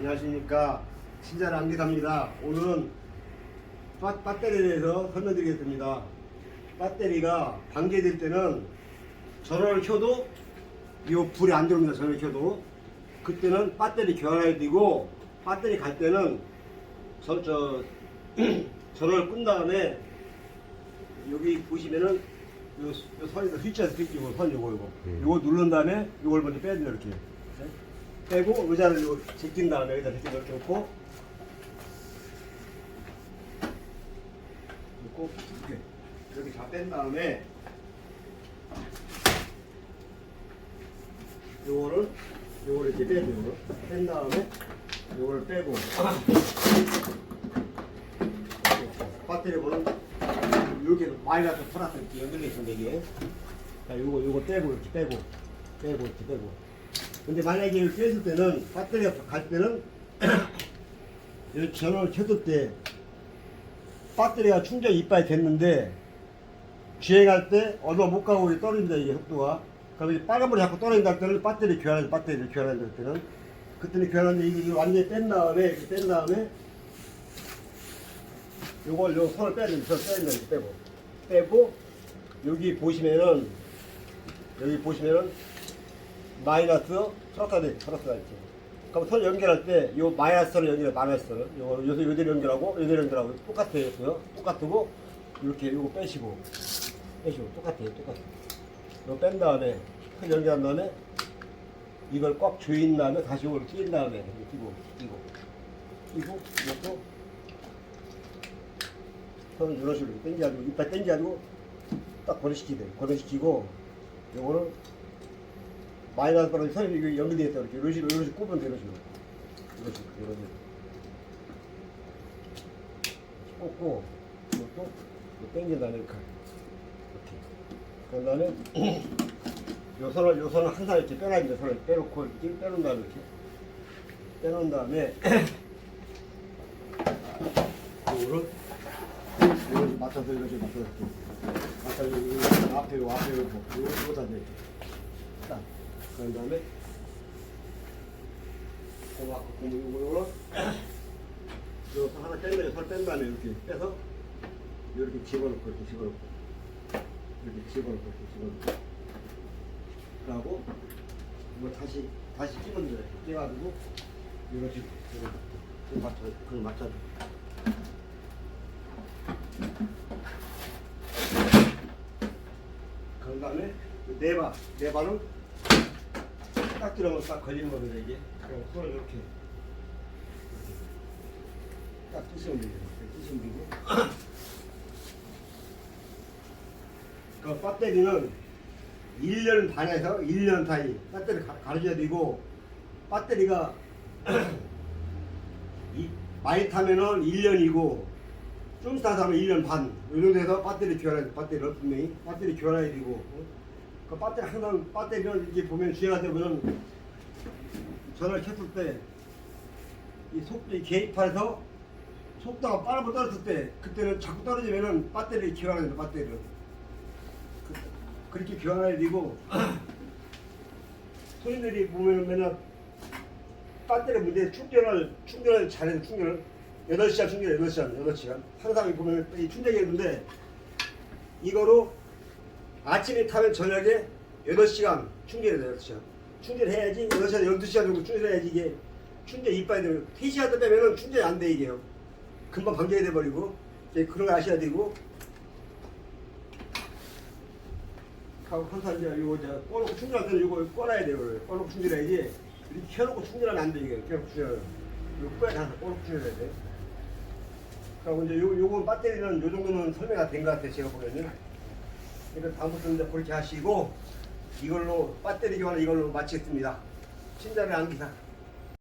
안녕하십니까 친절 안기사입니다. 오늘은 바, 배터리에 대해서 설명드리겠습니다. 배터리가 방제될 때는 전원을 켜도 이 불이 안 들어옵니다. 전원을 켜도. 그때는 배터리 교환해야 되고 배터리 갈 때는 저, 저 전원을 끈 다음에 여기 보시면은 요, 요 선에서 스위치에서 스위치 요거 선 요거 요거. 음. 요거 누른 다음에 요걸 먼저 빼야 돼요 이렇게 빼고 의자를 요 제낀 다음에 여기다 이렇게 이렇게 놓고. 놓고 이렇게 이렇게 다 뺀 다음에 요거를 요거를 이렇게 돼요 요거를. 뺀 다음에 요거를 빼고. 배터리 보는 여기 마이너스 플러스 이렇게 연결돼 있습니다 이게. 자 요거 요거 빼고 이렇게 빼고 빼고 이렇게 빼고 근데 만약에 이걸 뺐을 때는 배터리가 갈 때는 이 전원을 켰을 때 배터리가 충전 이빨이 됐는데 주행할 때 얼마 못 가고 떨어진다 이게 속도가 이제 빨간불이 자꾸 떨어진다 할 때는 배터리 교환해 배터리를 교환한다 할 때는 그때는 교환하는데 이게 완전히 뺀 다음에 이렇게 뺀 다음에 요걸 요 손을 빼야 됩니다. 손을 빼야 됩니다. 빼고 빼고 여기 보시면은 여기 보시면은 마이너스 플러스가 플러스가 있죠. 그럼 손 연결할 때 요 마이너스를 연결해 마이너스를 요 요새 요대로 연결하고 요대로 연결하고 똑같아요. 똑같고 이렇게 요거 빼시고 빼시고 똑같아요. 똑같아. 요뺀 다음에 손 연결한 다음에 이걸 꽉 조인 다음에 다시 요걸 낀 다음에 이렇게 끼고 끼고 끼고 놓고 손을 이런 식으로 당겨가지고 이빨 당겨가지고 딱 고정시키게 돼요. 고정시키고 요거는 마이너스 바람 선이 이게 연결되어 있다 이렇게 이런 식으로 이런 식으로 꼽으면 되는 식으로. 이런 식으로 이런 식으로. 꽂고 이것도 당긴 다음에 이렇게. 이렇게. 그런 다음에 요 선을 요 선을 항상 이렇게 빼놔야. 선을 빼놓고 이렇게 빼놓은 다음에 이렇게. 빼놓은 다음에 요거를 이걸 맞춰서 이렇게 맞춰서 맞춰서 이거 앞에 요 앞에 요 이거 이거 다 이렇게. 딱 그런 다음에 고마 고무 이거를 여기서 하나 뺀 거예요. 살뺀 다음에 이렇게 빼서 이렇게 집어넣고 이렇게 집어넣고 이렇게 집어넣고 이렇게 집어넣고 그러고 이거 다시 다시 집어넣어요. 떼가지고 이거 지금 이거 맞춰 그걸 맞춰. 그런 다음에 그 네바 네바는 딱 들어가면 딱 걸리는 겁니다 이게. 손을 이렇게 딱 끼시면. 이렇게 끼시면 되고. 그 배터리는 1년 반에서 1년 사이 배터리 가, 가려줘야 되고 배터리가 이, 많이 타면은 1년이고 좀 타면 1년 반 이런 데서 배터리 교환해야 돼 배터리를 분명히 배터리 교환해야 되고 어? 그 배터리 항상 배터리는 이렇게 보면 때 보면 전화를 켰을 때 이 속도 이 계기판에서 속도가 빠르게 떨어졌을 때 그때는 자꾸 떨어지면은 배터리 교환해야 돼 배터리를. 그, 그렇게 교환해야 되고 손님들이 보면 맨날 배터리 문제 충전을 충전을 잘해서 충전을 8시간 충전 8시간 8시간. 항상 보면 이 충전기였는데 이거로 아침에 타면 저녁에 8시간 충전해야 돼요 8시간 충전해야지 8시간 12시간 정도 충전해야지 이게 충전 이빨이 되면 3시간 더 빼면은 충전이 안 돼 이게요 금방 방전이 돼버리고 이제 그런 거 아셔야 되고 하고 항상 이제 이거 이제 꺼놓고 충전할 때는 이거 꺼놔야 돼요. 꺼놓고 충전해야지. 이렇게 켜놓고 충전하면 안 돼, 이게. 켜놓고 충전하면. 이거 꺼야 다 꺼놓고 충전해야 돼. 그리고 이제 요, 요거 배터리는 요 정도는 설명이 된것 같아요, 제가 보면은. 다음부터는 이제 그렇게 하시고, 이걸로, 배터리 교환을 이걸로 마치겠습니다. 친절한 안기사.